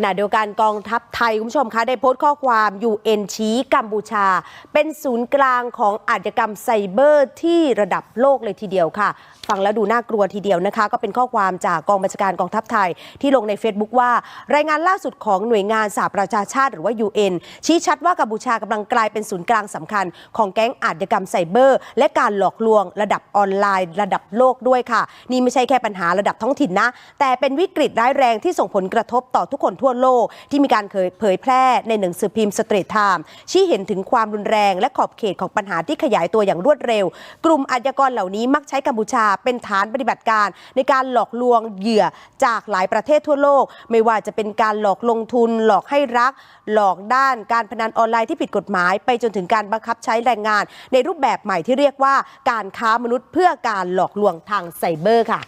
ขณะเดียวกันกองทัพไทย คุณผู้ชมคะได้โพสต์ข้อความ UN ชี้กัมพูชา เป็นศูนย์กลางของอาชญากรรมไซเบอร์ที่ระดับโลกเลยทีเดียวค่ะ ฟังแล้วดูน่ากลัวทีเดียวนะคะ ก็เป็นข้อความจากกองบัญชาการกองทัพไทย ที่ลงใน Facebook ว่า รายงานล่าสุดของหน่วยงานสหประชาชาติ หรือว่า UN ชี้ชัดว่ากัมพูชากำลังกลายเป็นศูนย์กลางสำคัญ ของแก๊งอาชญากรรมไซเบอร์ และการหลอกลวงระดับออนไลน์ ระดับโลกด้วยค่ะ นี่ไม่ใช่แค่ปัญหาระดับท้องถิ่นนะ แต่เป็นวิกฤตร้ายแรงที่ส่งผลกระทบต่อทุกคนทั่ววโลกที่มีการเคยเผยแพร่ในหนังสือพิมพ์สตรีทไทม์ชี้เห็นถึงความรุนแรงและขอบเขตของปัญหาที่ขยายตัวอย่างรวดเร็ว กลุ่มอาชญากรเหล่านี้มักใช้กัมพูชาเป็นฐานปฏิบัติการ ในการหลอกลวงเหยื่อจากหลายประเทศทั่วโลก ไม่ว่าจะเป็นการหลอกลงทุน หลอกให้รัก หลอกด้านการพนันออนไลน์ที่ผิดกฎหมาย ไปจนถึงการบังคับใช้แรงงาน ในรูปแบบใหม่ที่เรียกว่าการค้ามนุษย์เพื่อการหลอกลวงทางไซเบอร์ค่ะ